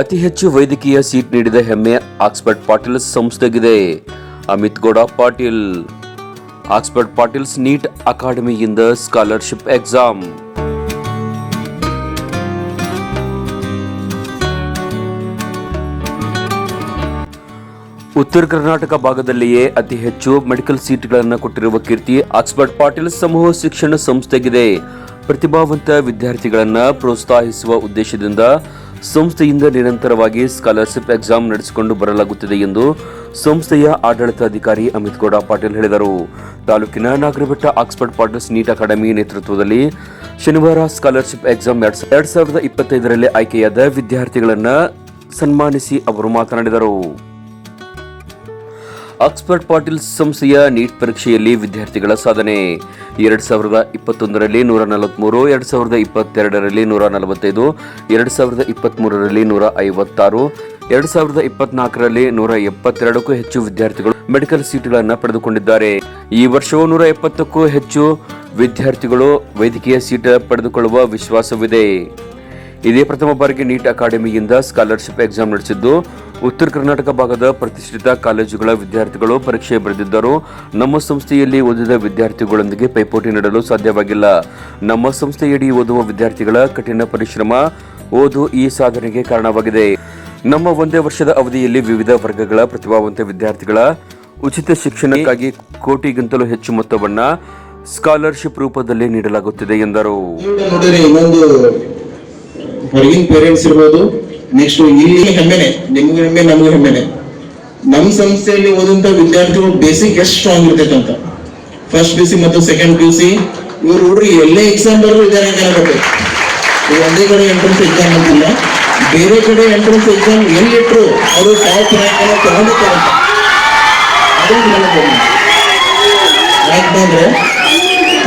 ಅತಿ ಹೆಚ್ಚು ವೈದ್ಯಕೀಯ ಸೀಟ್ ನೀಡಿದ ಹೆಮ್ಮೆ ಆಕ್ಸ್ಫರ್ಡ್ ಪಾಟೀಲ್ಸ್ ಸಂಸ್ಥೆಗಿದೆ. ಅಮಿತ್ ಗೌಡ ಪಾಟೀಲ್. ಆಕ್ಸ್ಫರ್ಡ್ ಪಾಟೀಲ್ಸ್ ನೀಟ್ ಅಕಾಡೆಮಿಯಿಂದ ಸ್ಕಾಲರ್ಶಿಪ್ ಎಕ್ಸಾಮ್. ಉತ್ತರ ಕರ್ನಾಟಕ ಭಾಗದಲ್ಲಿಯೇ ಅತಿ ಹೆಚ್ಚು ಮೆಡಿಕಲ್ ಸೀಟ್ಗಳನ್ನು ಕೊಟ್ಟಿರುವ ಕೀರ್ತಿ ಆಕ್ಸ್ಫರ್ಡ್ ಪಾಟೀಲ್ ಸಮೂಹ ಶಿಕ್ಷಣ ಸಂಸ್ಥೆಗಿದೆ. ಪ್ರತಿಭಾವಂತ ವಿದ್ಯಾರ್ಥಿಗಳನ್ನು ಪ್ರೋತ್ಸಾಹಿಸುವ ಉದ್ದೇಶದಿಂದ ಸಂಸ್ಥೆಯಿಂದ ನಿರಂತರವಾಗಿ ಸ್ಕಾಲರ್ಶಿಪ್ ಎಕ್ಸಾಮ್ ನಡೆಸಿಕೊಂಡು ಬರಲಾಗುತ್ತಿದೆ ಎಂದು ಸಂಸ್ಥೆಯ ಆಡಳಿತಾಧಿಕಾರಿ ಅಮಿತ್ ಗೌಡ ಪಾಟೀಲ್ ಹೇಳಿದರು. ತಾಲೂಕಿನ Nagarabetta Oxford partners NEET academy ನೇತೃತ್ವದಲ್ಲಿ ಶನಿವಾರ ಸ್ಕಾಲರ್ಶಿಪ್ ಎಕ್ಸಾಮ್ ಎರಡ್ ಸಾವಿರದ ಇಪ್ಪತ್ತೈದರಲ್ಲಿ ಆಯ್ಕೆಯಾದ ವಿದ್ಯಾರ್ಥಿಗಳನ್ನು ಸನ್ಮಾನಿಸಿ ಅವರು ಮಾತನಾಡಿದರು. ಆಕ್ಸ್ಫರ್ಡ್ ಪಾಟೀಲ್ ಸಂಸ್ಥೆಯ ನೀಟ್ ಪರೀಕ್ಷೆಯಲ್ಲಿ ವಿದ್ಯಾರ್ಥಿಗಳ ಸಾಧನೆ. ಎರಡ್ ಸಾವಿರದ ಇಪ್ಪತ್ತೊಂದರಲ್ಲಿ ನೂರ ನಲವತ್ಮೂರು, ಎರಡ್ ಸಾವಿರದ ಇಪ್ಪತ್ತೆರಡರಲ್ಲಿ ನೂರ ನಲವತ್ತೈದು, ಎರಡ್ ಸಾವಿರದ ಇಪ್ಪತ್ಮೂರರಲ್ಲಿ ನೂರ ಐವತ್ತಾರು, ಎರಡ್ ಸಾವಿರದ ಇಪ್ಪತ್ನಾಲ್ಕರಲ್ಲಿ ನೂರ ಎಪ್ಪತ್ತೆರಡಕ್ಕೂ ಹೆಚ್ಚು ವಿದ್ಯಾರ್ಥಿಗಳು ಮೆಡಿಕಲ್ ಸೀಟುಗಳನ್ನು ಪಡೆದುಕೊಂಡಿದ್ದಾರೆ. ಈ ವರ್ಷವೂ ನೂರ ಎಪ್ಪತ್ತಕ್ಕೂ ಹೆಚ್ಚು ವಿದ್ಯಾರ್ಥಿಗಳು ವೈದ್ಯಕೀಯ ಸೀಟ್ ಪಡೆದುಕೊಳ್ಳುವ ವಿಶ್ವಾಸವಿದೆ. ಇದೇ ಪ್ರಥಮ ಬಾರಿಗೆ ನೀಟ್ ಅಕಾಡೆಮಿಯಿಂದ ಸ್ಕಾಲರ್ಶಿಪ್ ಎಕ್ಸಾಮ್ ನಡೆಸಿದ್ದು, ಉತ್ತರ ಕರ್ನಾಟಕ ಭಾಗದ ಪ್ರತಿಷ್ಠಿತ ಕಾಲೇಜುಗಳ ವಿದ್ಯಾರ್ಥಿಗಳು ಪರೀಕ್ಷೆ ಬರೆದಿದ್ದರು. ನಮ್ಮ ಸಂಸ್ಥೆಯಲ್ಲಿ ಓದಿದ ವಿದ್ಯಾರ್ಥಿಗಳೊಂದಿಗೆ ಪೈಪೋಟಿ ನೀಡಲು ಸಾಧ್ಯವಾಗಿಲ್ಲ. ನಮ್ಮ ಸಂಸ್ಥೆಯಡಿ ಓದುವ ವಿದ್ಯಾರ್ಥಿಗಳ ಕಠಿಣ ಪರಿಶ್ರಮ ಓದು ಈ ಸಾಧನೆಗೆ ಕಾರಣವಾಗಿದೆ. ನಮ್ಮ ಒಂದೇ ವರ್ಷದ ಅವಧಿಯಲ್ಲಿ ವಿವಿಧ ವರ್ಗಗಳ ಪ್ರತಿಭಾವಂತ ವಿದ್ಯಾರ್ಥಿಗಳ ಉಚಿತ ಶಿಕ್ಷಣಕ್ಕಾಗಿ ಕೋಟಿಗಿಂತಲೂ ಹೆಚ್ಚು ಮೊತ್ತವನ್ನ ಸ್ಕಾಲರ್ಶಿಪ್ ರೂಪದಲ್ಲಿ ನೀಡಲಾಗುತ್ತಿದೆ ಎಂದರು. ಹೊರಗಿನ ಪೇರೆಂಟ್ಸ್ ಇರ್ಬೋದು ನೆಕ್ಸ್ಟ್ ಇಲ್ಲಿ ಹೆಮ್ಮೆನೆ, ನಿಮ್ಗೆ ಹೆಮ್ಮೆ, ನಮಗೂ ಹೆಮ್ಮೆನೆ. ನಮ್ಮ ಸಂಸ್ಥೆಯಲ್ಲಿ ಓದಂತ ವಿದ್ಯಾರ್ಥಿಗಳು ಬೇಸಿಕ್ ಎಷ್ಟು ಸ್ಟ್ರಾಂಗ್ ಇರ್ತೈತೆ ಅಂತ. ಫಸ್ಟ್ ಪಿ ಸಿ ಮತ್ತು ಸೆಕೆಂಡ್ ಪಿ ಯು ಸಿ ಇವ್ರು ಹುಡುಗರು ಎಲ್ಲೇ ಎಕ್ಸಾಮ್ ಬರೋ ಇದ್ದಾರೆ ಒಂದೇ ಕಡೆ ಎಂಟ್ರೆನ್ಸ್ ಎಕ್ಸಾಮ್ ಅಂತಿಲ್ಲ. ಬೇರೆ ಕಡೆ ಎಂಟ್ರೆನ್ಸ್ ಎಕ್ಸಾಮ್ ಎಲ್ಲಿಟ್ರು ಅವರು ಟಾಪ್ ರ್ಯಾಂಕ್ ಅನ್ನ ತಗೊಂಡಿರ್ತಾರೆ ಅದೊಂದು ನೆನಪು ಯಾಕಂದ್ರೆ,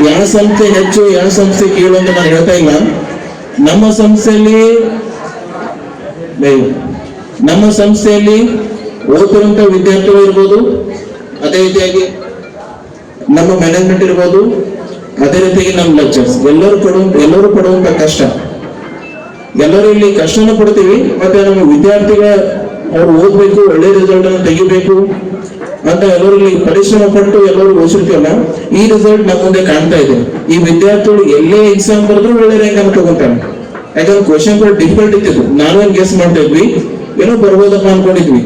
ಯಾವ ಸಂಸ್ಥೆ ಹೆಚ್ಚು, ಯಾವ ಸಂಸ್ಥೆ ಕೀಳು ಅಂತ ನಾನು ಹೇಳ್ತಾ ಇಲ್ಲ. ನಮ್ಮ ಸಂಸ್ಥೆಯಲ್ಲಿ. ನಮ್ಮ ಸಂಸ್ಥೆಯಲ್ಲಿ ಓದುವಂತ ವಿದ್ಯಾರ್ಥಿಗಳು ಇರ್ಬೋದು, ಅದೇ ರೀತಿಯಾಗಿ ನಮ್ಮ ಮ್ಯಾನೇಜ್ಮೆಂಟ್ ಇರ್ಬೋದು, ಅದೇ ರೀತಿಯಾಗಿ ನಮ್ಮ ಲೆಕ್ಚರ್ಸ್ ಎಲ್ಲರೂ ಪಡುವ, ಎಲ್ಲರೂ ಪಡುವಂತ ಕಷ್ಟ. ಎಲ್ಲರೂ ಇಲ್ಲಿ ಕಷ್ಟನ ಕೊಡ್ತೀವಿ ಮತ್ತೆ ನಮ್ಮ ವಿದ್ಯಾರ್ಥಿಗಳ ಅವ್ರು ಓದ್ಬೇಕು, ಒಳ್ಳೆ ರಿಸಲ್ಟ್ ಅನ್ನು ತೆಗಿಬೇಕು. ಅಂತ ಎಲ್ಲರೂ ಇಲ್ಲಿ ಪರಿಶ್ರಮ ಪಟ್ಟು ಎಲ್ಲರೂ ಓದಿರ್ತೀವಲ್ಲ ಈ ರಿಸಲ್ಟ್ ನಮ್ಮ ಮುಂದೆ ಕಾಣ್ತಾ ಇದೆ. ಈ ವಿದ್ಯಾರ್ಥಿಗಳು ಎಲ್ಲೇ ಎಕ್ಸಾಮ್ ಬರೆದ್ರು ಒಳ್ಳೆ ರ್ಯಾಂಕ್ ಅನ್ನು ತಗೊಂತಾರೆ. ಯಾಕಂದ್ರೆ ಕ್ವಶನ್ ಕೂಡ ಡಿಫಿಕಲ್ಟ್ ಇತ್ತು. ನಾನು ಗೆಸ್ ಮಾಡ್ತಾ ಇದ್ವಿ. ಏನೋ ಬರ್ಬೋದಪ್ಪ ಅನ್ಕೊಂಡಿದ್ವಿ.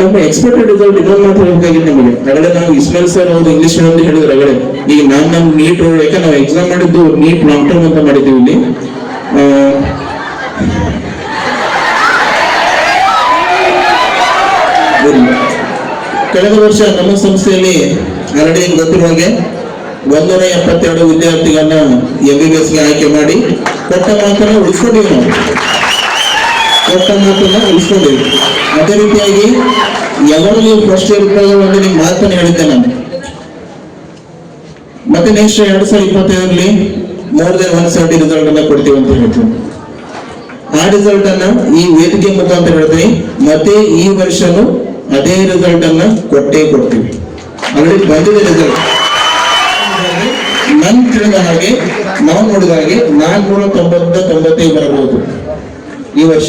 ನಮ್ಮ ಎಕ್ಸ್ಪೆಕ್ಟೆಡ್ ರಿಸಲ್ಟ್ ಇನ್ನೊಂದು ಮಾತ್ರ ಹೇಳ್ಬೇಕಾಗಿದೆ ನಿಮಗೆ. ಅಗಡೆ ನಾವು ಇಸ್ಮೇಲ್ ಸರ್ ಅವ್ರು ಇಂಗ್ಲಿಷ್ ಅಂತ ಹೇಳಿದ್ರು ಅಗಡೆ ಈಗ ನಾನು ನಮ್ಮ ನೀಟ್ ಯಾಕೆ ನಾವು ಎಕ್ಸಾಮ್ ಮಾಡಿದ್ದು ನೀಟ್ ಲಾಂಗ್ ಟರ್ಮ್ ಅಂತ ಮಾಡಿದ್ದೀವಿ ಇಲ್ಲಿ ಆ, ಇರ್ಲಿ. ಕಳೆದ ವರ್ಷ ನಮ್ಮ ಸಂಸ್ಥೆಯಲ್ಲಿ ಎರಡೇ ಗೊತ್ತಿರುವ ಹಾಗೆ ಒಂದೂರ ಎಪ್ಪತ್ತೆರಡು ವಿದ್ಯಾರ್ಥಿಗಳನ್ನ ಎಂ ಬಿ ಬಿ ಎಸ್ಗೆ ಆಯ್ಕೆ ಮಾಡಿ ಕೊಟ್ಟ ಮಾತನ್ನ ಉಳಿಸ್ಕೊಂಡಿವಿ ನಾವು. ಕೊಟ್ಟ ಮಾತನ್ನ ಉಳಿಸ್ಕೊಂಡಿವಿ ಅದೇ ರೀತಿಯಾಗಿ ಯಾವಾಗ ನೀವು ಫಸ್ಟ್ ಇಯರ್ ಒಂದು ನಿಮ್ಮ ಮಾತನ್ನ ಹೇಳಿದ್ದೆ ನಾನು. ಮತ್ತೆ ನೆಕ್ಸ್ಟ್ ಎರಡ್ ಸಾವಿರದ ಇಪ್ಪತ್ತೈದರಲ್ಲಿ more than one seventy result ಅನ್ನ ಕೊಡ್ತೀವಿ ಅಂತ ಹೇಳ್ತೀವಿ ಆ ರಿಸಲ್ಟ್ ಅನ್ನ ಈ ವೇದಿಕೆ ಮುಖಾಂತರ ಹೇಳ್ತೀನಿ. ಮತ್ತೆ ಈ ವರ್ಷನೂ ಅದೇ ರಿಸಲ್ಟ್ ಅನ್ನ ಕೊಟ್ಟೇ ಕೊಡ್ತೀವಿ. ಆಲ್ರೆಡಿ ಬಂದಿದೆ ರಿಸಲ್ಟ್ ನನ್ ತಿಳಿದ ಹಾಗೆ ನಾವು ನೋಡಿದ ಹಾಗೆ ನಾಲ್ಕುನೂರ ತೊಂಬತ್ತ ತೊಂಬತ್ತೈದು ಬರಬಹುದು ಈ ವರ್ಷ.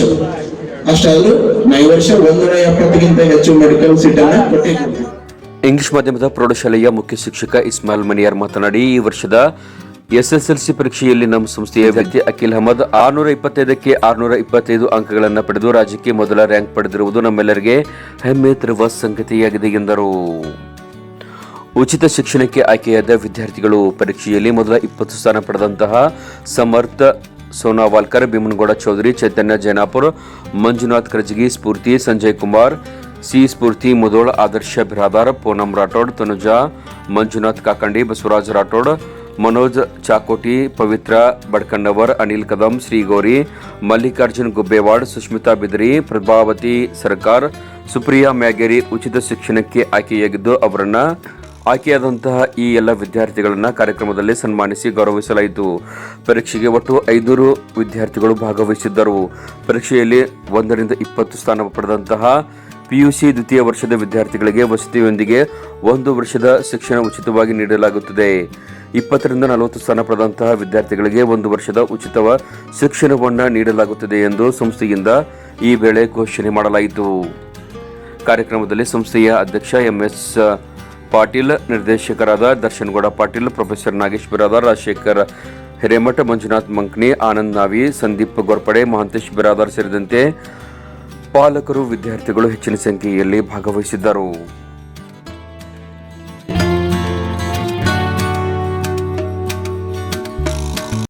ಅಷ್ಟಾದ್ರೂ ನಾ ಈ ವರ್ಷ ಒಂದೂರ ಎಪ್ಪತ್ತಕ್ಕಿಂತ ಹೆಚ್ಚು ಮೆಡಿಕಲ್ ಸೀಟ್ ಅನ್ನ ಕೊಟ್ಟೇ ಇಂಗ್ಲಿಷ್ ಮಾಧ್ಯಮದ ಪ್ರೌಢಶಾಲೆಯ ಮುಖ್ಯ ಶಿಕ್ಷಕ ಇಸ್ಮಾಯಿಲ್ ಮನಿಯಾರ್ ಮಾತನಾಡಿ, ಈ ವರ್ಷದ ಎಸ್ಎಸ್ಎಲ್ಸಿ ಪರೀಕ್ಷೆಯಲ್ಲಿ ನಮ್ಮ ಸಂಸ್ಥೆಯ ವ್ಯಕ್ತಿ ಅಖಿಲ್ ಅಹಮದ್ ಆರ್ನೂರ ಇಪ್ಪತ್ತೈದಕ್ಕೆ ಆರ್ನೂರ ಇಪ್ಪತ್ತೈದು ಅಂಕಗಳನ್ನು ಪಡೆದು ರಾಜ್ಯಕ್ಕೆ ಮೊದಲ ರ್ಯಾಂಕ್ ಪಡೆದಿರುವುದು ನಮ್ಮೆಲ್ಲರಿಗೆ ಹೆಮ್ಮೆ ತರುವ ಸಂಗತಿಯಾಗಿದೆ ಎಂದರು. ಉಚಿತ ಶಿಕ್ಷಣಕ್ಕೆ ಆಯ್ಕೆಯಾದ ವಿದ್ಯಾರ್ಥಿಗಳು ಪರೀಕ್ಷೆಯಲ್ಲಿ ಮೊದಲ ಇಪ್ಪತ್ತು ಸ್ಥಾನ ಪಡೆದಂತಹ ಸಮರ್ಥ ಸೋನಾವಾಲ್ಕರ್, ಭೀಮನಗೌಡ ಚೌಧರಿ, ಚೈತನ್ಯ ಜೈನಾಪುರ್, ಮಂಜುನಾಥ್ ಕರ್ಜಗಿ, ಸ್ಫೂರ್ತಿ ಸಂಜಯ್ ಕುಮಾರ್, ಸಿ ಸ್ಫೂರ್ತಿ ಮುದೋಳ್, ಆದರ್ಶ ಬಿರಾದಾರ್, ಪೂನಂ ರಾಠೋಡ್, ತನುಜಾ, ಮಂಜುನಾಥ್ ಕಾಕಂಡಿ, ಬಸವರಾಜ್ ರಾಠೋಡ್ ಮನೋಜ್ ಚಾಕೋಟಿ, ಪವಿತ್ರ ಬಡ್ಕಣ್ಣವರ್ ಅನಿಲ್ ಕದಂ, ಶ್ರೀಗೌರಿ, ಮಲ್ಲಿಕಾರ್ಜುನ್ ಗುಬ್ಬೇವಾಡ್, ಸುಷ್ಮಿತಾ ಬಿದ್ರಿ, ಪ್ರಭಾವತಿ ಸರ್ಕಾರ್, ಸುಪ್ರಿಯಾ ಮ್ಯಾಗೇರಿ ಉಚಿತ ಶಿಕ್ಷಣಕ್ಕೆ ಆಯ್ಕೆಯಾಗಿದ್ದು ಅವರನ್ನು ಆಯ್ಕೆಯಾದಂತಹ ಈ ಎಲ್ಲ ವಿದ್ಯಾರ್ಥಿಗಳನ್ನು ಕಾರ್ಯಕ್ರಮದಲ್ಲಿ ಸನ್ಮಾನಿಸಿ ಗೌರವಿಸಲಾಯಿತು. ಪರೀಕ್ಷೆಗೆ ಒಟ್ಟು ಐನೂರು ವಿದ್ಯಾರ್ಥಿಗಳು ಭಾಗವಹಿಸಿದ್ದರು. ಪರೀಕ್ಷೆಯಲ್ಲಿ ಒಂದರಿಂದ ಇಪ್ಪತ್ತು ಸ್ಥಾನ ಪಡೆದಂತಹ ಪಿಯುಸಿ ದ್ವಿತೀಯ ವರ್ಷದ ವಿದ್ಯಾರ್ಥಿಗಳಿಗೆ ವಸತಿಯೊಂದಿಗೆ ಒಂದು ವರ್ಷದ ಶಿಕ್ಷಣ ಉಚಿತವಾಗಿ ನೀಡಲಾಗುತ್ತದೆ. ಇಪ್ಪತ್ತರಿಂದ ನಲವತ್ತು ಸ್ಥಾನ ಪಡೆದಂತಹ ವಿದ್ಯಾರ್ಥಿಗಳಿಗೆ ಒಂದು ವರ್ಷದ ಉಚಿತ ಶಿಕ್ಷಣವನ್ನು ನೀಡಲಾಗುತ್ತದೆ ಎಂದು ಸಂಸ್ಥೆಯಿಂದ ಈ ವೇಳೆ ಘೋಷಣೆ ಮಾಡಲಾಯಿತು. ಕಾರ್ಯಕ್ರಮದಲ್ಲಿ ಸಂಸ್ಥೆಯ ಅಧ್ಯಕ್ಷ ಎಂಎಸ್ ಪಾಟೀಲ್, ನಿರ್ದೇಶಕರಾದ ದರ್ಶನ್ಗೌಡ ಪಾಟೀಲ್, ಪ್ರೊಫೆಸರ್ ನಾಗೇಶ್ ಬಿರಾದಾರ್ ರಾಜಶೇಖರ್ ಹಿರೇಮಠ, ಮಂಜುನಾಥ್ ಮಂಕ್ನಿ, ಆನಂದ್ ನಾವಿ, ಸಂದೀಪ್ ಗೋರ್ಪಡೆ, ಮಹಾಂತೇಶ್ ಬಿರಾದಾರ್ ಸೇರಿದಂತೆ ಪಾಲಕರು, ವಿದ್ಯಾರ್ಥಿಗಳು ಹೆಚ್ಚಿನ ಸಂಖ್ಯೆಯಲ್ಲಿ ಭಾಗವಹಿಸಿದ್ದರು.